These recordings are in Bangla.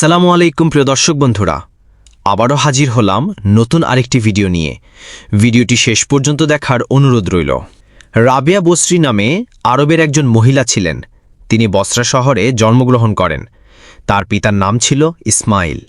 আসসালামু আলাইকুম, প্রিয় দর্শক বন্ধুরা। আবারও হাজির হলাম নতুন আরেকটি ভিডিও নিয়ে। ভিডিওটি শেষ পর্যন্ত দেখার অনুরোধ রইল। রাবিয়া বসরি নামে আরবের একজন মহিলা ছিলেন। তিনি বসরা শহরে জন্মগ্রহণ করেন। তার পিতার নাম ছিল ইসমাইল।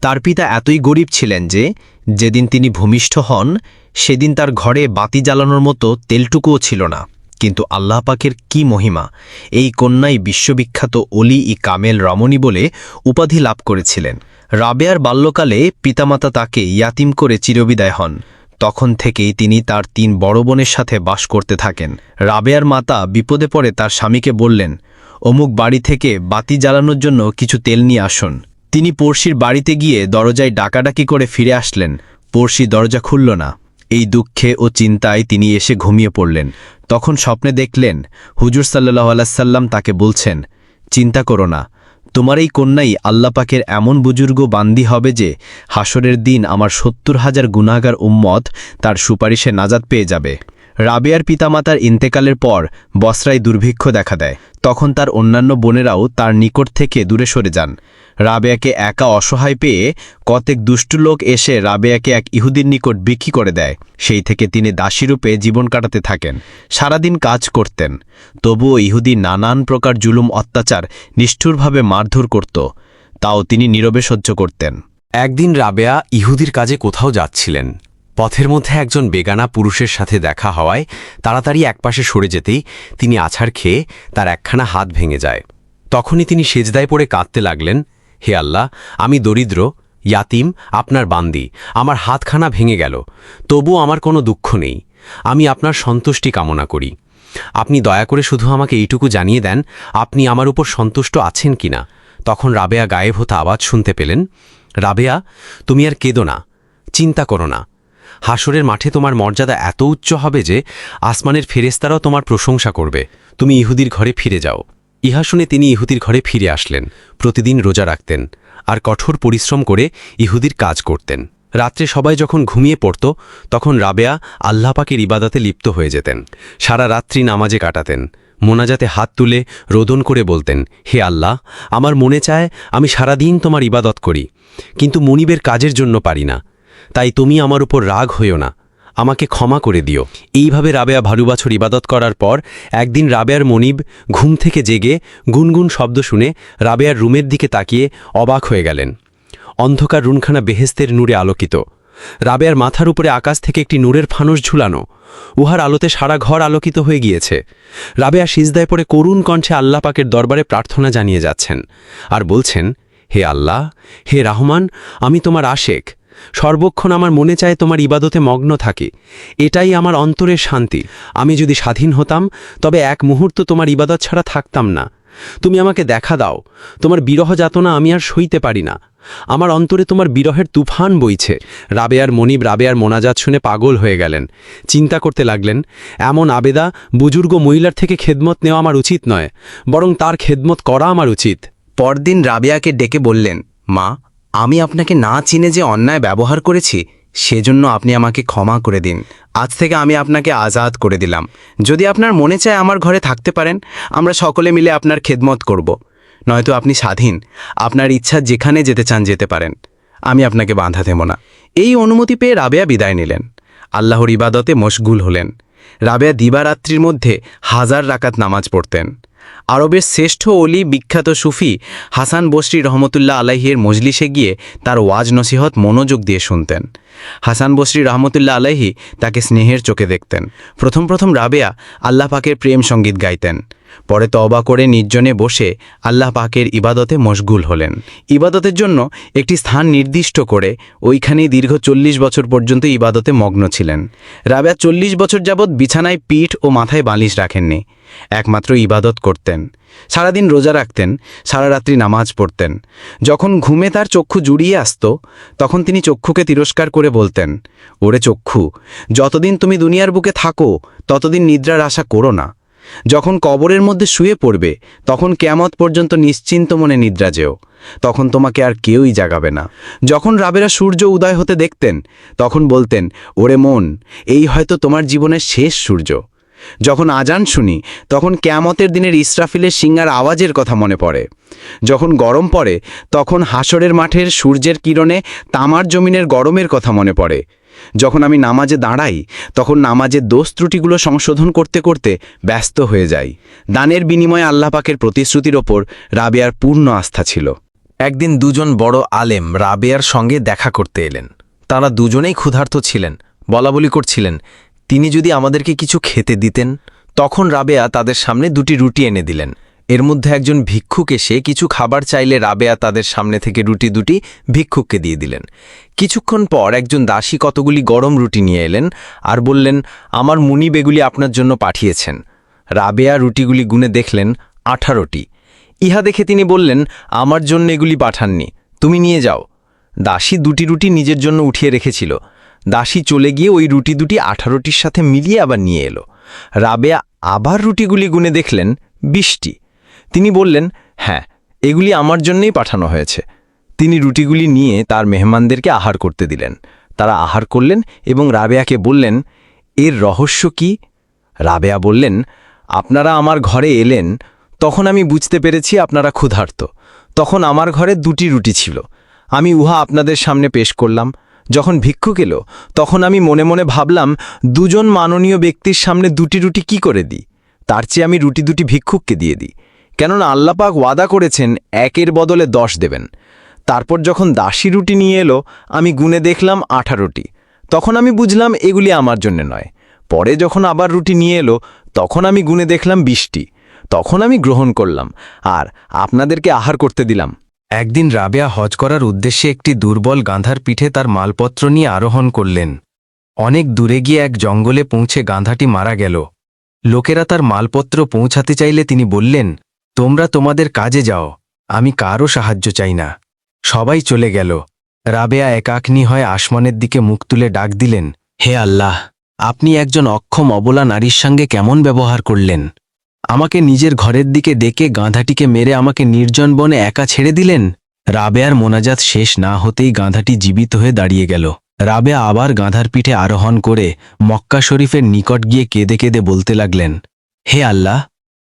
তার পিতা এতই গরিব ছিলেন যে, যেদিন তিনি ভূমিষ্ঠ হন, সেদিন তার ঘরে বাতি জ্বালানোর মতো তেলটুকুও ছিল না। কিন্তু আল্লাহ পাকের কি মহিমা? এই কন্যাই বিশ্ববিখ্যাত অলি ই কামেল রমণী বলে উপাধি লাভ করেছিলেন। রাবেয়ার বাল্যকালে পিতামাতা তাকে ইয়াতিম করে চিরবিদায় হন। তখন থেকেই তিনি তার তিন বড় বোনের সাথে বাস করতে থাকেন। রাবেয়ার মাতা বিপদে পড়ে তার স্বামীকে বললেন, অমুক বাড়ি থেকে বাতি জ্বালানোর জন্য কিছু তেল নিয়ে আসুন। তিনি পড়শির বাড়িতে গিয়ে দরজায় ডাকাডাকি করে ফিরে আসলেন। পড়শি দরজা খুলল না। এই দুঃখে ও চিন্তায় তিনি এসে ঘুমিয়ে পড়লেন। তখন স্বপ্নে দেখলেন, হুজুর সাল্লাহ আলাইসাল্লাম তাকে বলছেন, চিন্তা করো না, তোমার এই কন্যাই আল্লাপাকের এমন বুজুর্গ বান্দি হবে যে হাসরের দিন আমার সত্তর হাজার গুণাগার উম্মত তার সুপারিশে নাজাদ পেয়ে যাবে। রাবেয়ার পিতামাতার ইন্তেকালের পর বসরায় দুর্ভিক্ষ দেখা দেয়। তখন তার অন্যান্য বোনেরাও তার নিকট থেকে দূরে সরে যান। রাবেয়াকে একা অসহায় পেয়ে কতেক দুষ্টু লোক এসে রাবেয়াকে এক ইহুদির নিকট বিক্রি করে দেয়। সেই থেকে তিনি দাসীরূপে জীবন কাটাতে থাকেন, সারাদিন কাজ করতেন। তবুও ইহুদি নানান প্রকার জুলুম, অত্যাচার নিষ্ঠুরভাবে মারধর করত। তাও তিনি নীরবে সহ্য করতেন। একদিন রাবেয়া ইহুদির কাজে কোথাও যাচ্ছিলেন। পথের মধ্যে একজন বেগানা পুরুষের সাথে দেখা হওয়ায় তাড়াতাড়ি একপাশে সরে যেতেই তিনি আছাড় খেয়ে তার একখানা হাত ভেঙে যায়। তখনই তিনি সেজদায় পড়ে কাঁদতে লাগলেন, হে আল্লাহ, আমি দরিদ্র, ইয়াতিম, আপনার বান্দি, আমার হাতখানা ভেঙে গেল, তবু আমার কোনো দুঃখ নেই, আমি আপনার সন্তুষ্টি কামনা করি। আপনি দয়া করে শুধু আমাকে এইটুকু জানিয়ে দেন, আপনি আমার উপর সন্তুষ্ট আছেন কিনা? তখন রাবেয়া গায়েব হতে আওয়াজ শুনতে পেলেন, রাবেয়া, তুমি আর কেঁদো না, চিন্তা করো না হাসরের মাঠে তোমার মর্যাদা এত উচ্চ হবে যে আসমানের ফেরেস্তারাও তোমার প্রশংসা করবে। তুমি ইহুদির ঘরে ফিরে যাও। ইহা শুনে তিনি ইহুদির ঘরে ফিরে আসলেন, প্রতিদিন রোজা রাখতেন আর কঠোর পরিশ্রম করে ইহুদির কাজ করতেন। রাত্রে সবাই যখন ঘুমিয়ে পড়ত, তখন রাবেয়া আল্লাপাকের ইবাদাতে লিপ্ত হয়ে যেতেন। সারা রাত্রি নামাজে কাটাতেন। মোনাজাতে হাত তুলে রোদন করে বলতেন, হে আল্লাহ, আমার মনে চায় আমি সারাদিন তোমার ইবাদত করি, কিন্তু মনিবের কাজের জন্য পারি না। তাই তুমি আমার উপর রাগ হইও না। আমাকে ক্ষমা করে দিও। এইভাবে রাবেয়া ভালু বছর ইবাদত করার পর একদিন রাবেয়ার মনিব ঘুম থেকে জেগে গুনগুন শব্দ শুনে রাবেয়ার রুমের দিকে তাকিয়ে অবাক হয়ে গেলেন। অন্ধকার রুনখানা বেহেস্তের নূরে আলোকিত। রাবেয়ার মাথার উপরে আকাশ থেকে একটি নূরের ফানুস ঝুলানো। উহার আলোতে সারা ঘর আলোকিত হয়ে গিয়েছে। রাবেয়া সিজদায় পড়ে করুণ কণ্ঠে আল্লাহ পাকের দরবারে প্রার্থনা জানিয়ে যাচ্ছেন। আর বলছেন, হে আল্লাহ, হে রাহমান, আমি তোমার আশেক। সর্বক্ষণ আমার মনে চায় তোমার ইবাদতে মগ্ন থাকে। এটাই আমার অন্তরের শান্তি। আমি যদি স্বাধীন হতাম, তবে এক মুহূর্ত তোমার ইবাদত ছাড়া থাকতাম না। তুমি আমাকে দেখা দাও। তোমার বিরহ যাতনা আমি আর সইতে পারি না। আমার অন্তরে তোমার বিরহের তুফান বইছে। রাবেয়ার মনিব রাবেয়ার মোনাজাত শুনে পাগল হয়ে গেলেন। চিন্তা করতে লাগলেন, এমন আবেদা বুজুর্গ মহিলার থেকে খেদমত নেওয়া আমার উচিত নয়, বরং তার খেদমত করা আমার উচিত। পরদিন রাবেয়াকে ডেকে বললেন, মা আমি আপনাকে না চিনে যে অন্যায় ব্যবহার করেছি, সেজন্য আপনি আমাকে ক্ষমা করে দিন। আজ থেকে আমি আপনাকে আজাদ করে দিলাম। যদি আপনার মনে চায় আমার ঘরে থাকতে পারেন, আমরা সকলে মিলে আপনার খেদমত করব। নয়তো আপনি স্বাধীন। আপনার ইচ্ছা যেখানে যেতে চান যেতে পারেন। আমি আপনাকে বাঁধা দেব না। এই অনুমতি পেয়ে রাবেয়া বিদায় নিলেন। আল্লাহর ইবাদতে মশগুল হলেন। রাবেয়া দিবারাত্রির মধ্যে হাজার রাকাত নামাজ পড়তেন। আরবের শ্রেষ্ঠ অলি বিখ্যাত সুফি হাসান বসরি রহমতুল্লাহ আলাহির মজলিসে গিয়ে তার ওয়াজ নসিহত মনোযোগ দিয়ে শুনতেন। হাসান বসরি রহমতুল্লাহ আলাহি তাকে স্নেহের চোখে দেখতেন। প্রথম প্রথম রাবেয়া আল্লাহ পাকের প্রেম সংগীত গাইতেন। পরে তবা করে নির্জনে বসে আল্লাহ পাকের ইবাদতে মশগুল হলেন। ইবাদতের জন্য একটি স্থান নির্দিষ্ট করে ওইখানেই দীর্ঘ চল্লিশ বছর পর্যন্ত ইবাদতে মগ্ন ছিলেন। রাবেয়া চল্লিশ বছর যাবৎ বিছানায় পিঠ ও মাথায় বালিশ রাখেননি। একমাত্র ইবাদত করতেন। সারাদিন রোজা রাখতেন, সারা রাত্রি নামাজ পড়তেন। যখন ঘুমে তার চক্ষু জুড়িয়ে আসত, তখন তিনি চক্ষুকে তিরস্কার করে বলতেন, ওরে চক্ষু, যতদিন তুমি দুনিয়ার বুকে থাকো, ততদিন নিদ্রার আশা করো না। যখন কবরের মধ্যে শুয়ে পড়বে, তখন কেমত পর্যন্ত নিশ্চিন্ত মনে নিদ্রা যেও। তখন তোমাকে আর কেউই জাগাবে না। যখন রাবেরা সূর্য উদয় হতে দেখতেন, তখন বলতেন, ওরে মন, এই হয়তো তোমার জীবনের শেষ সূর্য। যখন আজান শুনি, তখন ক্যামতের দিনের ইসরাফিলের সিঙ্গার আওয়াজের কথা মনে পড়ে। যখন গরম পড়ে, তখন হাসরের মাঠের সূর্যের কিরণে তামার জমিনের গরমের কথা মনে পড়ে। যখন আমি নামাজে দাঁড়াই, তখন নামাজের দোষ ত্রুটিগুলো সংশোধন করতে করতে ব্যস্ত হয়ে যাই। দানের বিনিময়ে আল্লাহ পাকের প্রতিশ্রুতির ওপর রাবেয়ার পূর্ণ আস্থা ছিল। একদিন দুজন বড় আলেম রাবেয়ার সঙ্গে দেখা করতে এলেন। তারা দুজনেই ক্ষুধার্ত ছিলেন, বলাবলি করছিলেন তিনি যদি আমাদেরকে কিছু খেতে দিতেন, তখন রাবেয়া তাদের সামনে দুটি রুটি এনে দিলেন। এর মধ্যে একজন ভিক্ষুক এসে কিছু খাবার চাইলে রাবেয়া তাদের সামনে থেকে রুটি দুটি ভিক্ষুককে দিয়ে দিলেন। কিছুক্ষণ পর একজন দাসী কতগুলি গরম রুটি নিয়ে এলেন আর বললেন, আমার মুনিব এগুলি আপনার জন্য পাঠিয়েছেন। রাবেয়া রুটিগুলি গুনে দেখলেন, আঠারোটি। ইহা দেখে তিনি বললেন, আমার জন্য এগুলি পাঠাননি, তুমি নিয়ে যাও। দাসী দুটি রুটি নিজের জন্য উঠিয়ে রেখেছিল। দাসী চলে গিয়ে ওই রুটি দুটি আঠারোটির সাথে মিলিয়ে আবার নিয়ে এলো। রাবেয়া আবার রুটিগুলি গুনে দেখলেন বিশটি তিনি বললেন হ্যাঁ এগুলি আমার জন্যই পাঠানো হয়েছে। তিনি রুটিগুলি নিয়ে তার মেহমানদেরকে আহার করতে দিলেন। তারা আহার করলেন এবং রাবেয়াকে বললেন, এর রহস্য কি? রাবেয়া বললেন, আপনারা আমার ঘরে এলেন, তখন আমি বুঝতে পেরেছি আপনারা ক্ষুধার্ত। তখন আমার ঘরে দুটি রুটি ছিল। আমি উহা আপনাদের সামনে পেশ করলাম। যখন ভিক্ষুক এলো, তখন আমি মনে মনে ভাবলাম, দুজন মাননীয় ব্যক্তির সামনে দুটি রুটি কি করে দিই? তার চেয়ে আমি রুটি দুটি ভিক্ষুককে দিয়ে দিই। কেননা আল্লাপাক ওয়াদা করেছেন, একের বদলে দশ দেবেন। তারপর যখন দাসী রুটি নিয়ে এলো, আমি গুনে দেখলাম আঠারোটি তখন আমি বুঝলাম, এগুলি আমার জন্য নয়। পরে যখন আবার রুটি নিয়ে এলো, তখন আমি গুনে দেখলাম বিশটি। তখন আমি গ্রহণ করলাম, আর আপনাদেরকে আহার করতে দিলাম। একদিন রাবেয়া হজ করার উদ্দেশ্যে একটি দুর্বল গাঁধার পিঠে তার মালপত্র নিয়ে আরোহণ করলেন। অনেক দূরে গিয়ে এক জঙ্গলে পৌঁছে গাঁধাটি মারা গেল। লোকেরা তার মালপত্র পৌঁছাতে চাইলে তিনি বললেন, তোমরা তোমাদের কাজে যাও, আমি কারও সাহায্য চাই না। সবাই চলে গেল। রাবেয়া একাগ্নি হয়ে আসমানের দিকে মুখ তুলে ডাক দিলেন, হে আল্লাহ, আপনি একজন অক্ষম অবলা নারীর সঙ্গে কেমন ব্যবহার করলেন? আমাকে নিজের ঘরের দিকে ডেকে গাঁধাটিকে মেরে আমাকে নির্জন বনে একা ছেড়ে দিলেন? রাবেয়ার মোনাজাত শেষ না হতেই গাঁধাটি জীবিত হয়ে দাঁড়িয়ে গেল। রাবেয়া আবার গাঁধার পিঠে আরোহণ করে মক্কা শরীফের নিকট গিয়ে কেঁদে কেঁদে বলতে লাগলেন, হে আল্লাহ,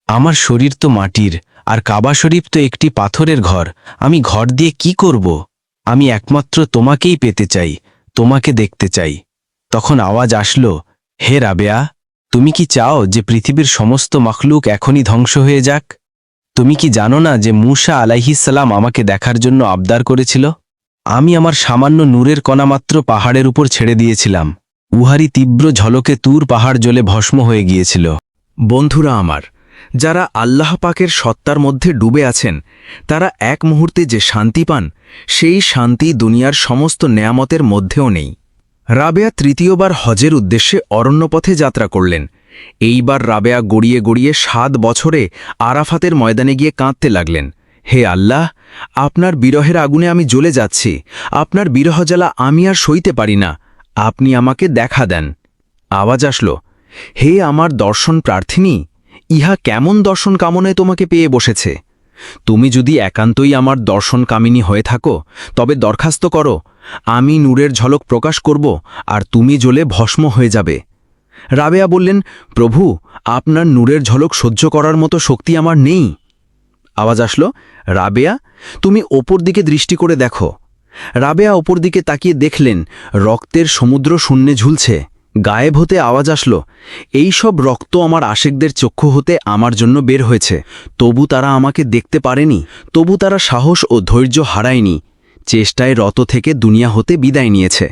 আমার শরীর তো মাটির, আর কাবা শরীফ তো একটি পাথরের ঘর। আমি ঘর দিয়ে কি করব? আমি একমাত্র তোমাকেই পেতে চাই, তোমাকে দেখতে চাই। তখন আওয়াজ আসলো, হে রাবেয়া তুমি কি চাও যে পৃথিবীর সমস্ত মখলুক এখনই ধ্বংস হয়ে যাক? তুমি কি জানো না যে মূসা আলাইহিসাল্লাম আমাকে দেখার জন্য আবদার করেছিল? আমি আমার সামান্য নূরের কণামাত্র পাহাড়ের উপর ছেড়ে দিয়েছিলাম। উহারি তীব্র ঝলকে তুর পাহাড় জ্বলে ভস্ম হয়ে গিয়েছিল। বন্ধুরা আমার, যারা আল্লাহ পাকের সত্তার মধ্যে ডুবে আছেন, তারা এক মুহূর্তে যে শান্তি পান, সেই শান্তি দুনিয়ার সমস্ত নেয়ামতের মধ্যেও নেই। রাবেয়া তৃতীয়বার হজের উদ্দেশ্যে অরণ্যপথে যাত্রা করলেন। এইবার রাবেয়া গড়িয়ে গড়িয়ে সাত বছরে আরাফাতের ময়দানে গিয়ে কাঁদতে লাগলেন। হে আল্লাহ, আপনার বিরহের আগুনে আমি জ্বলে যাচ্ছি। আপনার বিরহ জ্বালা আমি আর সইতে পারি না। আপনি আমাকে দেখা দেন। আওয়াজ আসলো, হে আমার দর্শন প্রার্থিনী, ইহা কেমন দর্শন কামনায় তোমাকে পেয়ে বসেছে? তুমি যদি একান্তই আমার দর্শন কামিনী হয়ে থাকো, তবে দরখাস্ত করো। আমি নূরের ঝলক প্রকাশ করব আর তুমি জ্বলে ভস্ম হয়ে যাবে। রাবেয়া বললেন, প্রভু, আপনার নূরের ঝলক সহ্য করার মতো শক্তি আমার নেই। আওয়াজ আসলো, রাবেয়া, তুমি ওপর দিকে দৃষ্টি করে দেখো। রাবেয়া ওপর দিকে তাকিয়ে দেখলেন, রক্তের সমুদ্র শূন্যে ঝুলছে। গায়েব হতে আওয়াজ আসলো, এই সব রক্ত আমার আশেকদের চক্ষু হতে আমার জন্য বের হয়েছে। তবু তারা আমাকে দেখতে পারেনি, তবু তারা সাহস ও ধৈর্য হারায়নি। চেষ্টায় রত থেকে দুনিয়া হতে বিদায় নিয়েছে।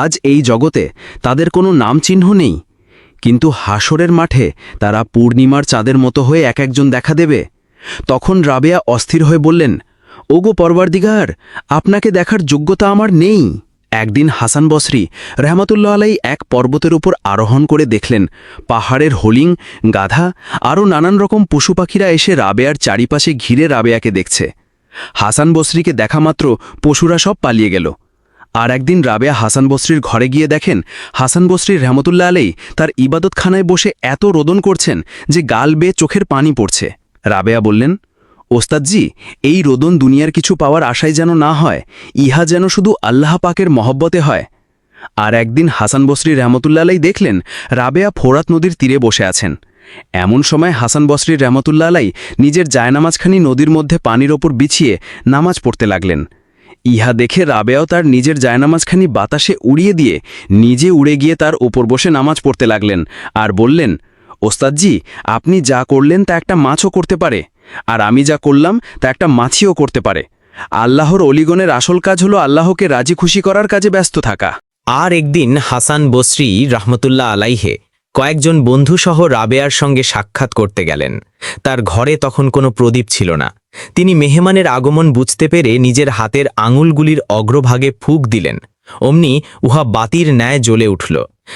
আজ এই জগতে তাদের কোনো নামচিহ্ন নেই। কিন্তু হাসরের মাঠে তারা পূর্ণিমার চাঁদের মতো হয়ে এক একজন দেখা দেবে। তখন রাবেয়া অস্থির হয়ে বললেন, ওগো পরবারদিগার আপনাকে দেখার যোগ্যতা আমার নেই। একদিন হাসান বসরি রহমতুল্লাহ আলাই এক পর্বতের উপর আরোহণ করে দেখলেন, পাহাড়ের হোলিং, গাধা আরও নানান রকম পশু পাখিরা এসে রাবেয়ার চারিপাশে ঘিরে রাবেয়াকে দেখছে। হাসান বসরিকে দেখা মাত্র পশুরা সব পালিয়ে গেল। আর একদিন রাবেয়া হাসান বসরির ঘরে গিয়ে দেখেন, হাসান বসরির রহমতুল্লাহ আলাই তার ইবাদতখানায় বসে এত রোদন করছেন যে গাল বেয়ে চোখের পানি পড়ছে। রাবেয়া বললেন ওস্তাদজি, এই রোদন দুনিয়ার কিছু পাওয়ার আশায় যেন না হয়, ইহা যেন শুধু আল্লাহ পাকের মহব্বতে হয়। আর একদিন হাসান বসরি রহমতুল্লাহলাই দেখলেন রাবেয়া ফোরাত নদীর তীরে বসে আছেন। এমন সময় হাসান বসরির রহমতুল্লা নিজের জায়নামাজখানি নদীর মধ্যে পানির ওপর বিছিয়ে নামাজ পড়তে লাগলেন। ইহা দেখে রাবেয়াও তার নিজের জায়নামাজখানি বাতাসে উড়িয়ে দিয়ে নিজে উড়ে গিয়ে তার ওপর বসে নামাজ পড়তে লাগলেন আর বললেন ওস্তাদজি, আপনি যা করলেন তা একটা মাছও করতে পারে, আর আমি যা করলাম তা একটা মাছিও করতে পারে। আল্লাহর অলিগণের আসল কাজ হলো আল্লাহকে রাজি খুশি করার কাজে ব্যস্ত থাকা। আর একদিন হাসান বসরি রহমতুল্লাহ আলাইহে কয়েকজন বন্ধুসহ রাবেয়ার সঙ্গে সাক্ষাৎ করতে গেলেন। তার ঘরে তখন কোনো প্রদীপ ছিল না। তিনি মেহমানের আগমন বুঝতে পেরে নিজের হাতের আঙুলগুলির অগ্রভাগে ফুক দিলেন। অমনি উহা বাতির ন্যায় জ্বলে উঠল।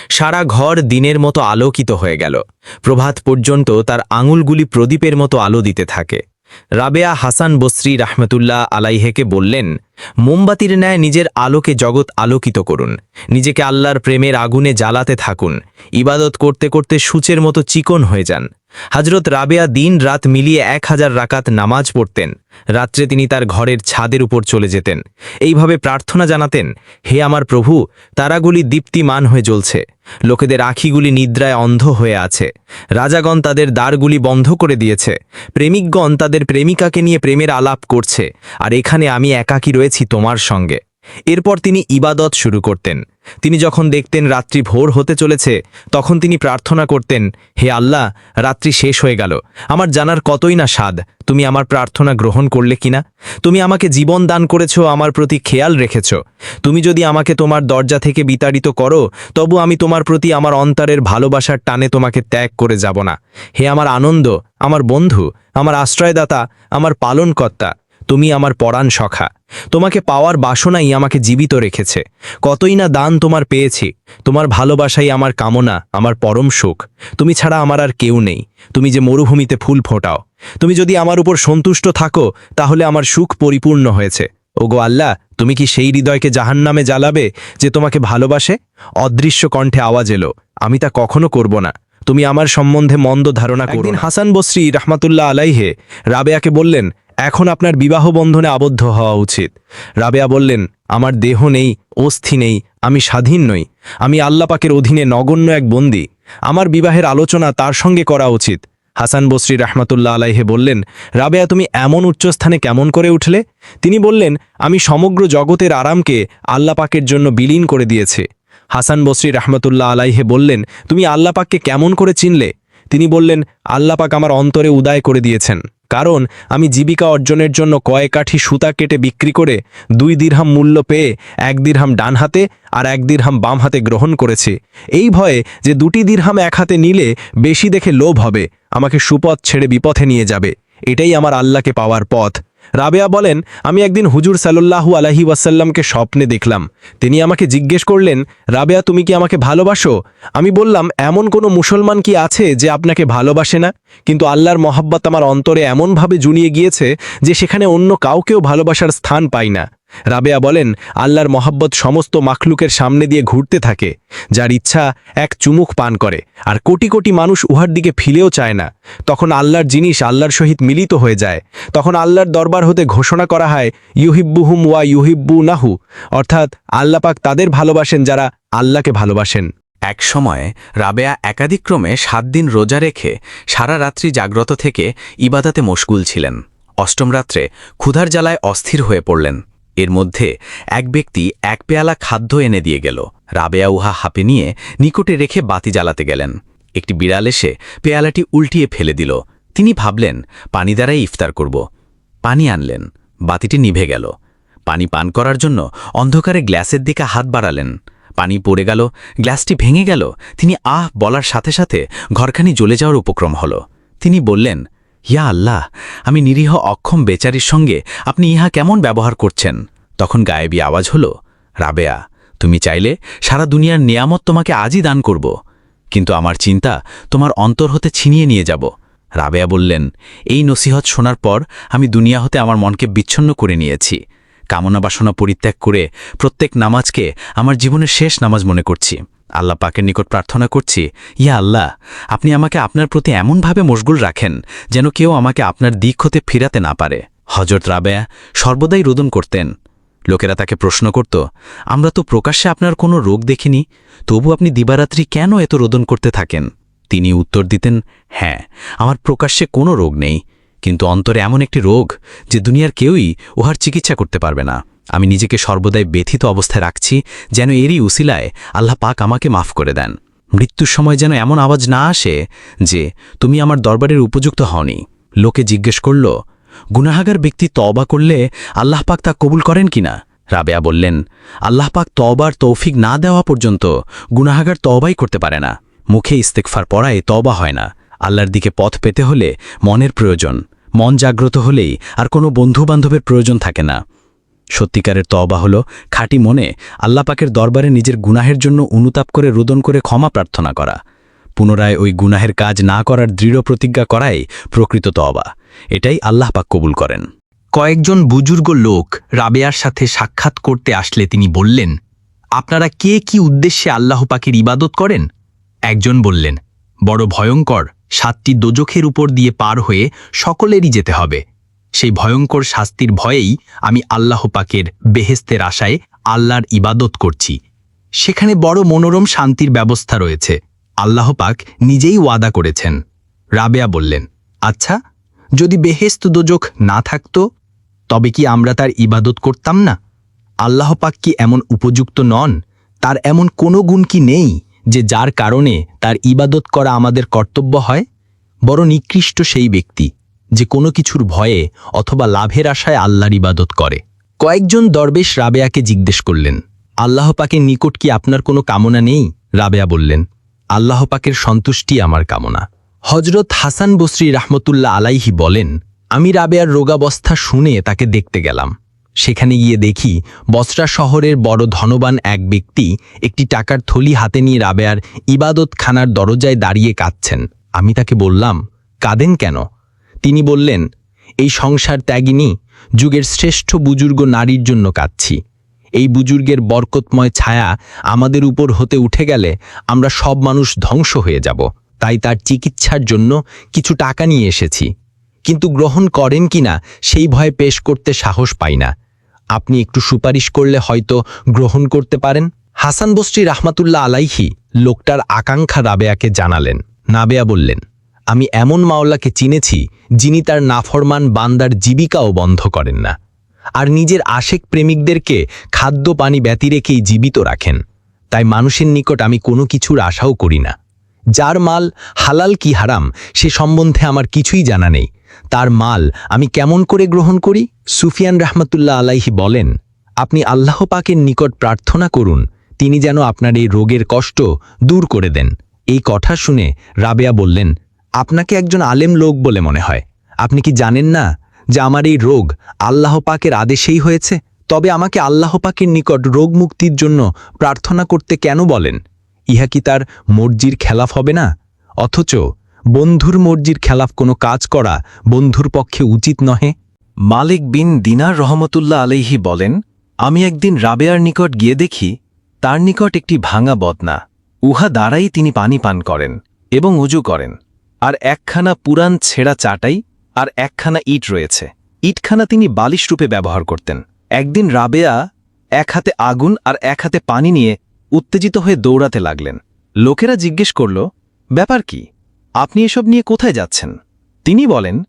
সারা ঘর দিনের মতো আলোকিত হয়ে গেল। প্রভাত পর্যন্ত তার আঙুলগুলি প্রদীপের মতো আলো দিতে থাকে। রাবেয়া হাসান বসরি রাহমতুল্লাহ আলাইহেকে বললেন, মোমবাতির ন্যায় নিজের আলোকে জগৎ আলোকিত করুন। নিজেকে আল্লাহর প্রেমের আগুনে জ্বালাতে থাকুন। ইবাদত করতে করতে সূচের মতো চিকন হয়ে যান। হজরত রাবেয়া দিন রাত মিলিয়ে এক হাজার রাকাত নামাজ পড়তেন। রাত্রে তিনি তার ঘরের ছাদের উপর চলে যেতেন। এইভাবে প্রার্থনা জানাতেন, হে আমার প্রভু, তারাগুলি দীপ্তিমান হয়ে জ্বলছে। লোকেদের আখিগুলি নিদ্রায় অন্ধ হয়ে আছে। রাজাগণ তাদের দ্বারগুলি বন্ধ করে দিয়েছে। প্রেমিকগণ তাদের প্রেমিকাকে নিয়ে প্রেমের আলাপ করছে। আর এখানে আমি একাকী রয়েছি তোমার সঙ্গে। এরপর তিনি ইবাদত শুরু করতেন। তিনি যখন দেখতেন রাত্রি ভোর হতে চলেছে, তখন তিনি প্রার্থনা করতেন, হে আল্লাহ, রাত্রি শেষ হয়ে গেল। আমার জানার কতই না স্বাদ। তুমি আমার প্রার্থনা গ্রহণ করলে কিনা তুমি আমাকে জীবন দান করেছ, আমার প্রতি খেয়াল রেখেছ। তুমি যদি আমাকে তোমার দরজা থেকে বিতাড়িত করো, তবু আমি তোমার প্রতি আমার অন্তরের ভালোবাসার টানে তোমাকে ত্যাগ করে যাব না। হে আমার আনন্দ, আমার বন্ধু, আমার আশ্রয়দাতা, আমার পালনকর্তা তুমি আমার পরাণ সখা। তোমাকে পাওয়ার বাসনাই আমাকে জীবিত রেখেছে। কতই না দান তোমার পেয়েছি। তোমার ভালোবাসাই আমার কামনা আমার পরম সুখ। তুমি ছাড়া আমার আর কেউ নেই। তুমি যে মরুভূমিতে ফুল ফোটাও। তুমি যদি আমার উপর সন্তুষ্ট থাকো তাহলে আমার সুখ পরিপূর্ণ হয়েছে। ওগো আল্লাহ তুমি কি সেই হৃদয়কে জাহান্নামে জ্বালাবে যে তোমাকে ভালোবাসে? অদৃশ্য কণ্ঠে আওয়াজ এলো আমি তা কখনো করব না। তুমি আমার সম্বন্ধে মন্দ ধারণা করুন হাসান বসরি রহমাতুল্লাহ আলাইহে রাবেয়াকে বললেন এখন আপনার বিবাহ বন্ধনে আবদ্ধ হওয়া উচিত। রাবেয়া বললেন, আমার দেহ নেই, অস্থি নেই, আমি স্বাধীন নই। আমি আল্লাপাকের অধীনে নগণ্য এক বন্দী। আমার বিবাহের আলোচনা তার সঙ্গে করা উচিত। হাসান বসরি রহমাতুল্লাহ আলাইহে বললেন, রাবেয়া, তুমি এমন উচ্চস্থানে কেমন করে উঠলে? তিনি বললেন, আমি সমগ্র জগতের আরামকে আল্লাপাকের জন্য বিলীন করে দিয়েছে। হাসান বসরি রহমতুল্লাহ আলাইহে বললেন, তুমি আল্লাপাককে কেমন করে চিনলে? তিনি বললেন, আল্লাপাক আমার অন্তরে উদায় করে দিয়েছেন। কারণ আমি জীবিকা অর্জনের জন্য কয়েক কাঠি সুতা কেটে বিক্রি করে দুই দীর্হাম মূল্য পেয়ে এক দীর্হাম ডান হাতে আর এক দীর্হাম বাম হাতে গ্রহণ করেছি। এই ভয়ে যে দুটি দীর্হাম এক হাতে নিলে বেশি দেখে লোভ হবে। আমাকে সুপথ ছেড়ে বিপথে নিয়ে যাবে। এটাই আমার আল্লাহকে পাওয়ার পথ। রাবেয়া বলেন, আমি একদিন হুজুর সাল্লু আলাহি ওয়াসাল্লামকে স্বপ্নে দেখলাম। তিনি আমাকে জিজ্ঞেস করলেন, রাবেয়া, তুমি কি আমাকে ভালোবাসো? আমি বললাম, এমন কোনো মুসলমান কি আছে যে আপনাকে ভালোবাসে না? কিন্তু আল্লাহর মহাব্বত আমার অন্তরে এমনভাবে জুনিয়ে গিয়েছে যে সেখানে অন্য কাউকেও ভালোবাসার স্থান পাই না। রাবেয়া বলেন, আল্লাহর মহাব্বত সমস্ত মাখলুকের সামনে দিয়ে ঘুরতে থাকে, যার ইচ্ছা এক চুমুক পান করে, আর কোটি কোটি মানুষ উহার দিকে ফিলেও চায় না। তখন আল্লাহর জিনিস আল্লাহর সহিত মিলিত হয়ে যায়। তখন আল্লাহর দরবার হতে ঘোষণা করা হয়, ইউহিব্বুহুম ওয়া ইউহিব্বু নাহু অর্থাৎ আল্লাপাক তাদের ভালোবাসেন যারা আল্লাহকে ভালোবাসেন। এক সময় রাবেয়া একাধিক্রমে সাত দিন রোজা রেখে সারা রাত্রি জাগ্রত থেকে ইবাদাতে মশগুল ছিলেন। অষ্টম রাত্রে ক্ষুধার জ্বালায় অস্থির হয়ে পড়লেন। এর মধ্যে এক ব্যক্তি এক পেয়ালা খাদ্য এনে দিয়ে গেল। রাবেয়া উহা হাপে নিয়ে নিকটে রেখে বাতি জ্বালাতে গেলেন। একটি বিড়াল এসে পেয়ালাটি উল্টিয়ে ফেলে দিল। তিনি ভাবলেন, পানি দ্বারাই ইফতার করব। পানি আনলেন। বাতিটি নিভে গেল। পানি পান করার জন্য অন্ধকারে গ্লাসের দিকে হাত বাড়ালেন। পানি পড়ে গেল, গ্লাসটি ভেঙে গেল। তিনি আহ বলার সাথে সাথে ঘরখানি জ্বলে যাওয়ার উপক্রম হল। তিনি বললেন ইয়া আল্লাহ, আমি নিরীহ অক্ষম বেচারির সঙ্গে আপনি ইহা কেমন ব্যবহার করছেন? তখন গায়েবী আওয়াজ হল, রাবেয়া, তুমি চাইলে সারা দুনিয়ার নিয়ামত তোমাকে আজই দান করব, কিন্তু আমার চিন্তা তোমার অন্তর হতে ছিনিয়ে নিয়ে যাব। রাবেয়া বললেন, এই নসিহত শোনার পর আমি দুনিয়া হতে আমার মনকে বিচ্ছন্ন করে নিয়েছি। কামনা বাসনা পরিত্যাগ করে প্রত্যেক নামাজকে আমার জীবনের শেষ নামাজ মনে করছি। আল্লাহ পাকের নিকট প্রার্থনা করছি, ইয়া আল্লাহ, আপনি আমাকে আপনার প্রতি এমনভাবে মশগুল রাখেন যেন কেউ আমাকে আপনার দিক হতে ফিরাতে না পারে। হজরত রাবেয়া সর্বদাই রোদন করতেন। লোকেরা তাকে প্রশ্ন করত, আমরা তো প্রকাশ্যে আপনার কোনো রোগ দেখিনি, তবু আপনি দিবারাত্রি কেন এত রোদন করতে থাকেন? তিনি উত্তর দিতেন হ্যাঁ আমার প্রকাশ্যে কোনো রোগ নেই, কিন্তু অন্তরে এমন একটি রোগ যে দুনিয়ার কেউই উহার চিকিৎসা করতে পারবে না। আমি নিজেকে সর্বদাই ব্যথিত অবস্থায় রাখছি যেন এরই উসিলায় আল্লাহ পাক আমাকে মাফ করে দেন। মৃত্যুর সময় যেন এমন আওয়াজ না আসে যে, তুমি আমার দরবারের উপযুক্ত হওনি। লোকে জিজ্ঞেস করল, গুনাহাগার ব্যক্তি তওবা করলে আল্লাহ পাক তা কবুল করেন কিনা রাবেয়া বললেন, আল্লাহ পাক তওবার তৌফিক না দেওয়া পর্যন্ত গুনাহাগার তওবাই করতে পারে না। মুখে ইস্তেকফার পড়ায় তবা হয় না। আল্লাহর দিকে পথ পেতে হলে মনের প্রয়োজন। মন জাগ্রত হলেই আর কোনো বন্ধুবান্ধবের প্রয়োজন থাকে না। সত্যিকারের তবা হল খাঁটি মনে আল্লাহ পাকের দরবারে নিজের গুনাহের জন্য অনুতাপ করে রোদন করে ক্ষমা প্রার্থনা করা। পুনরায় ওই গুনাহের কাজ না করার দৃঢ় প্রতিজ্ঞা করাই প্রকৃত তবা এটাই আল্লাহ পাক কবুল করেন। কয়েকজন বুজুর্গ লোক রাবেয়ার সাথে সাক্ষাৎ করতে আসলে তিনি বললেন, আপনারা কে কি উদ্দেশ্যে আল্লাহ পাকের ইবাদত করেন? একজন বললেন, বড় ভয়ঙ্কর, সাতটি দোজখের উপর দিয়ে পার হয়ে সকলেরই যেতে হবে। সেই ভয়ঙ্কর শাস্তির ভয়েই আমি আল্লাহ পাকের বেহেস্তের আশায় আল্লাহর ইবাদত করছি। সেখানে বড় মনোরম শান্তির ব্যবস্থা রয়েছে। আল্লাহ পাক নিজেই ওয়াদা করেছেন। রাবেয়া বললেন আচ্ছা যদি বেহেস্ত দোজখ না থাকত, তবে কি আমরা তার ইবাদত করতাম না? আল্লাহ পাক কি এমন উপযুক্ত নন? তার এমন কোনো গুণ কি নেই যে যার কারণে তার ইবাদত করা আমাদের কর্তব্য হয়? বড় নিকৃষ্ট সেই ব্যক্তি। যে কোনো কিছুর ভয়ে অথবা লাভের আশায় আল্লাহর ইবাদত করে। কয়েকজন দরবেশ রাবেয়াকে জিজ্ঞেস করলেন, আল্লাহ পাকের নিকট কি আপনার কোনো কামনা নেই? রাবেয়া বললেন, আল্লাহ পাকের সন্তুষ্টি আমার কামনা। হজরত হাসান বসরি রাহমতুল্লাহ আলাইহি বলেন, আমি রাবেয়ার রোগাবস্থা শুনে তাকে দেখতে গেলাম। সেখানে গিয়ে দেখি বসরা শহরের বড় ধনবান এক ব্যক্তি একটি টাকার থলি হাতে নিয়ে রাবেয়ার ইবাদতখানার দরজায় দাঁড়িয়ে কাঁদছেন। আমি তাকে বললাম, কাঁদেন কেন? তিনি বললেন, এই সংসার ত্যাগিনী, যুগের শ্রেষ্ঠ বুজুর্গ নারীর জন্য কাঁদছি। এই বুজুর্গের বরকতময় ছায়া আমাদের উপর হতে উঠে গেলে আমরা সব মানুষ ধ্বংস হয়ে যাব। তাই তার চিকিৎসার জন্য কিছু টাকা নিয়ে এসেছি। কিন্তু গ্রহণ করেন কিনা সেই ভয়ে পেশ করতে সাহস পাই না। আপনি একটু সুপারিশ করলে হয়তো গ্রহণ করতে পারেন। হাসান বস্রি রাহমাতুল্লাহ আলাইহি লোকটার আকাঙ্ক্ষা রাবেয়াকে জানালেন। নাবেয়া বললেন আমি এমন মাওলাকে চিনেছি যিনি তার নাফরমান বান্দার জীবিকাও বন্ধ করেন না। আর নিজের আশেক প্রেমিকদেরকে খাদ্য পানি ব্যতি রেখেই জীবিত রাখেন। তাই মানুষের নিকট আমি কোনো কিছুর আশাও করি না। যার মাল হালাল কি হারাম সে সম্বন্ধে আমার কিছুই জানা নেই। তার মাল আমি কেমন করে গ্রহণ করি? সুফিয়ান রাহমাতুল্লাহ আলাইহি বলেন, আপনি আল্লাহ পাকের নিকট প্রার্থনা করুন, তিনি যেন আপনার এই রোগের কষ্ট দূর করে দেন। এই কথা শুনে রাবেয়া বললেন আপনাকে একজন আলেম লোক বলে মনে হয়। আপনি কি জানেন না যে আমার এই রোগ আল্লাহ পাকের আদেশেই হয়েছে? তবে আমাকে আল্লাহ পাকের নিকট রোগ মুক্তির জন্য প্রার্থনা করতে কেন বলেন? ইহা কি তার মর্জির খেলাফ হবে না? অথচ বন্ধুর মর্জির খেলাফ কোনো কাজ করা বন্ধুর পক্ষে উচিত নহে। মালিক বিন দিনার রহমতুল্লাহ আলাইহি বলেন, আমি একদিন রাবেয়ার নিকট গিয়ে দেখি, তার নিকট একটি ভাঙা বদনা। উহা দ্বারাই তিনি পানি পান করেন এবং উজু করেন। আর একখানা পুরান ছেঁড়া চাটাই আর একখানা ইট রয়েছে। ইটখানা তিনি বালিশ রূপে ব্যবহার করতেন। একদিন রাবেয়া এক হাতে আগুন আর এক হাতে পানি নিয়ে উত্তেজিত হয়ে দৌড়াতে লাগলেন। লোকেরা জিজ্ঞেস করল, ব্যাপার কি? আপনি এসব নিয়ে কোথায় যাচ্ছেন? তিনি বলেন,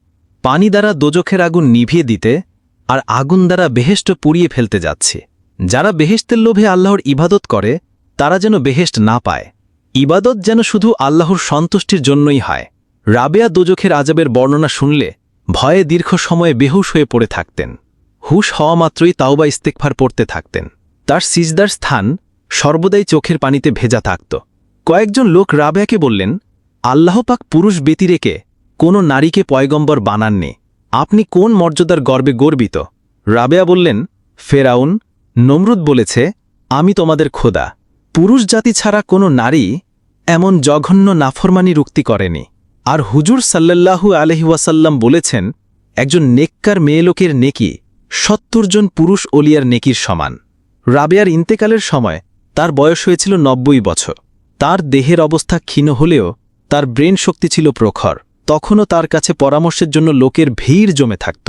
পানি দ্বারা দোজখের আগুন নিভিয়ে দিতে আর আগুন দ্বারা বেহেষ্ট পুড়িয়ে ফেলতে যাচ্ছে। যারা বেহেস্তের লোভে আল্লাহর ইবাদত করে, তারা যেন বেহেস্ট না পায়। ইবাদত যেন শুধু আল্লাহর সন্তুষ্টির জন্যই হয়। রাবেয়া দোজখের আজাবের বর্ণনা শুনলে ভয়ে দীর্ঘ সময়ে বেহুশ হয়ে পড়ে থাকতেন। হুশ হওয়া মাত্রই তাওবা ইস্তেকফার পড়তে থাকতেন। তার সিজদার স্থান সর্বদাই চোখের পানিতে ভেজা থাকত। কয়েকজন লোক রাবেয়াকে বললেন, আল্লাহপাক পুরুষ ব্যতি রেখে কোনো নারীকে পয়গম্বর বানাননি। আপনি কোন মর্যাদার গর্বে গর্বিত? রাবেয়া বললেন, ফেরাউন, নমরুদ বলেছে, আমি তোমাদের খোদা। পুরুষ জাতি ছাড়া কোনো নারী এমন জঘন্য নাফরমানি রুক্তি করেনি। আর হুজুর সাল্লাল্লাহু আলহি ওয়াসাল্লাম বলেছেন, একজন নেককার মেয়েলোকের নেকি সত্তর জন পুরুষ ওলিয়ার নেকির সমান। রাবেয়ার ইন্তেকালের সময় তার বয়স হয়েছিল নব্বই বছর। তার দেহের অবস্থা ক্ষীণ হলেও তার ব্রেন শক্তি ছিল প্রখর। তখনও তার কাছে পরামর্শের জন্য লোকের ভিড় জমে থাকত।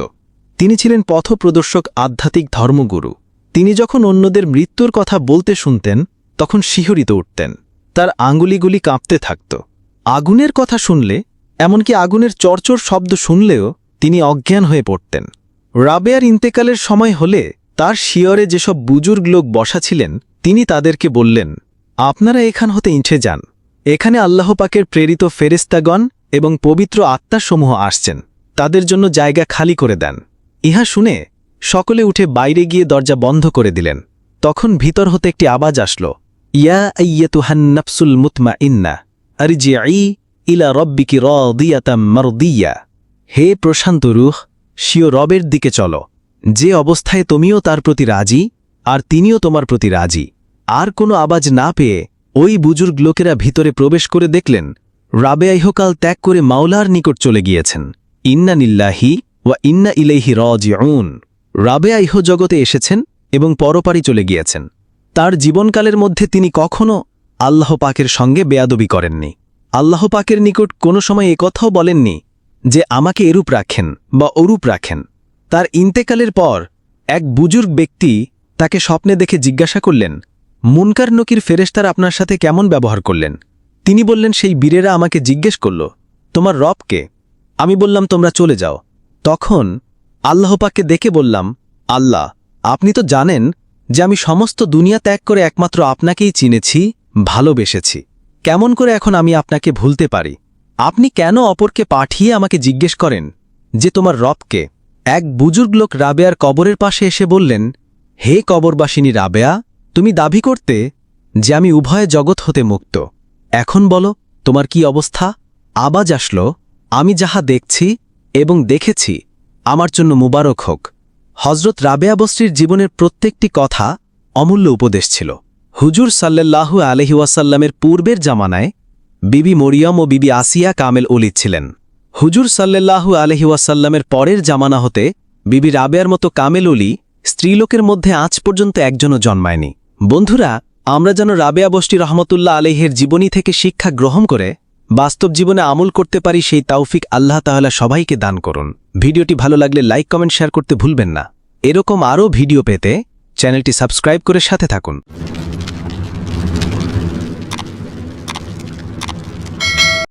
তিনি ছিলেন পথপ্রদর্শক আধ্যাত্মিক ধর্মগুরু। তিনি যখন অন্যদের মৃত্যুর কথা বলতে শুনতেন, তখন শিহরিত উঠতেন। তার আঙ্গুলিগুলি কাঁপতে থাকত। আগুনের কথা শুনলে, এমনকি আগুনের চরচর শব্দ শুনলেও তিনি অজ্ঞান হয়ে পড়তেন। রাবেয়ার ইন্তেকালের সময় হলে তার শিয়রে যেসব বুজুর্গ লোক বসা ছিলেন, তিনি তাদেরকে বললেন, আপনারা এখান হতে ইঁচে যান। এখানে আল্লাহ পাকের প্রেরিত ফেরেস্তাগণ এবং পবিত্র আত্মাসমূহ আসছেন। তাদের জন্য জায়গা খালি করে দেন। ইহা শুনে সকলে উঠে বাইরে গিয়ে দরজা বন্ধ করে দিলেন। তখন ভিতর হতে একটি আওয়াজ আসল, ইয়া আইয়াতুহান নাফসুল মুতমা ইন্না আরজিআই ইলা রব্বিকি রদিয়াতাম মারদিয়া। হে প্রশান্ত রুহ শিও রবের দিকে চলো। যে অবস্থায় তুমিও তার প্রতি রাজি, আর তিনিও তোমার প্রতি রাজি। আর কোনো আওয়াজ না পেয়ে ওই বুজুর্গ লোকেরা ভিতরে প্রবেশ করে দেখলেন, রাবে ইহকাল ত্যাগ করে মাওলার নিকট চলে গিয়েছেন। ইন্না নিল্লাহি ওয়া ইন্না ইলাইহি রজিউন। রাবে ইহ জগতে এসেছেন এবং পরপারি চলে গিয়েছেন। তার জীবনকালের মধ্যে তিনি কখনও আল্লাহ পাকের সঙ্গে বেয়াদবি করেননি। আল্লাহ পাকের নিকট কোনো সময় একথাও বলেননি যে আমাকে এরূপ রাখেন বা ওরূপ রাখেন। তার ইন্তেকালের পর এক বুজুর্গ ব্যক্তি তাকে স্বপ্নে দেখে জিজ্ঞাসা করলেন, মুনকার নকির ফেরেশতার আপনার সাথে কেমন ব্যবহার করলেন? তিনি বললেন, সেই বীরেরা আমাকে জিজ্ঞেস করল, তোমার রবকে আমি বললাম, তোমরা চলে যাও। তখন আল্লাহ পাককে দেখে বললাম, আল্লাহ, আপনি তো জানেন যে আমি সমস্ত দুনিয়া ত্যাগ করে একমাত্র আপনাকেই চিনেছি ভালোবেসেছি। কেমন করে এখন আমি আপনাকে ভুলতে পারি? আপনি কেন অপরকে পাঠিয়ে আমাকে জিজ্ঞেস করেন? যে তোমার রবকে। এক বুজুর্গ লোক রাবেয়ার কবরের পাশে এসে বললেন, হে কবরবাসিনী রাবেয়া, তুমি দাবি করতে যে আমি উভয় জগৎ হতে মুক্ত। এখন বলো, তোমার কি অবস্থা? আবাজ আসলো, আমি যাহা দেখছি এবং দেখেছি, আমার জন্য মুবারক হোক। হজরত রাবেয়া বস্ত্রীর জীবনের প্রত্যেকটি কথা অমূল্য উপদেশ ছিল। হুজুর সাল্লাল্লাহু আলহি ওয়াসাল্লামের পূর্বের জামানায় বিবি মরিয়ম ও বিবি আসিয়া কামেল অলিদ ছিলেন। হুজুর সাল্লাল্লাহু আলহি ওয়াসাল্লামের পরের জামানা হতে বিবি রাবেয়ার মতো কামেল অলি স্ত্রীলোকের মধ্যে আজ পর্যন্ত একজনও জন্মায়নি। বন্ধুরা, আমরা যেন রাবেয়া বষ্টি রহমতুল্লাহ আলহের জীবনী থেকে শিক্ষা গ্রহণ করে বাস্তব জীবনে আমল করতে পারি সেই তাওফিক আল্লাহ তাহলা সবাইকে দান করুন। ভিডিওটি ভালো লাগলে লাইক, কমেন্ট, শেয়ার করতে ভুলবেন না। এরকম আরও ভিডিও পেতে চ্যানেলটি সাবস্ক্রাইব করে সাথে থাকুন।